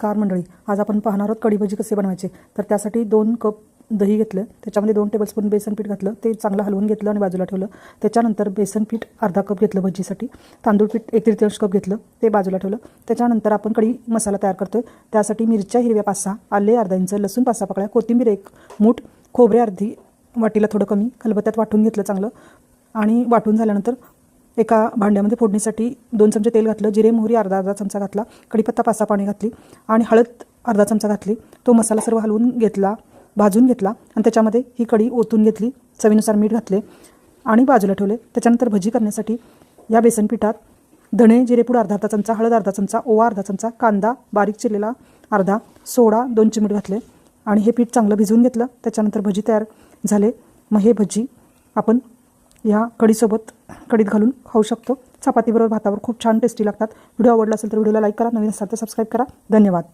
Car मंडळी आज आपण पाहणार आहोत कढी भजी कसे बनवायचे. तर त्यासाठी दोन कप दही घेतलं त्याच्यामध्ये दोन टेबलस्पून बेसन पीठ घातलं ते चांगलं हलवून घेतलं आणि बाजूला ठेवलं. त्याच्यानंतर बेसन पीठ अर्धा कप घेतलं भजीसाठी तांदूळ पीठ एक तृतीयांश कप घेतलं ते बाजूला ठेवलं. त्याच्यानंतर आपण कढी मसाला तयार करतोय त्यासाठी मिरच्या हिरव्या पाच सहा आले अर्धा इंच लसूण पाच सहा पकड्या कोथिंबीर एक मूठ खोबरे अर्धी वाटीला थोडं कमी खलबत्त्यात वाटून घेतलं चांगलं. आणि वाटून झाल्यानंतर एका भांड्यामध्ये फोडणीसाठी दोन चमचे तेल घातलं जिरे मोहरी अर्धा अर्धा चमचा घातला कढीपत्ता पाच सहा पाणी घातली आणि हळद अर्धा चमचा घातली. तो मसाला सर्व हलवून घेतला भाजून घेतला आणि त्याच्यामध्ये ही कढी ओतून घेतली चवीनुसार मीठ घातले आणि बाजूला ठेवले. त्याच्यानंतर भजी करण्यासाठी या बेसन पिठात धणे जिरेपूड अर्धा अर्धा चमचा हळद अर्धा चमचा ओवा अर्धा चमचा कांदा बारीक चिरलेला अर्धा सोडा दोन चिमूट घातले आणि हे पीठ चांगलं भिजवून घेतलं. त्याच्यानंतर भजी तयार झाले. मग हे भजी आपण या कढीसोबत कढीत घालून खाऊ शकतो. चपातीबरोबर भातावर खूप छान टेस्टी लागतात. व्हिडिओ आवडला असेल तर व्हिडिओला लाईक करा. नवीन असाल तर सबस्क्राईब करा. धन्यवाद.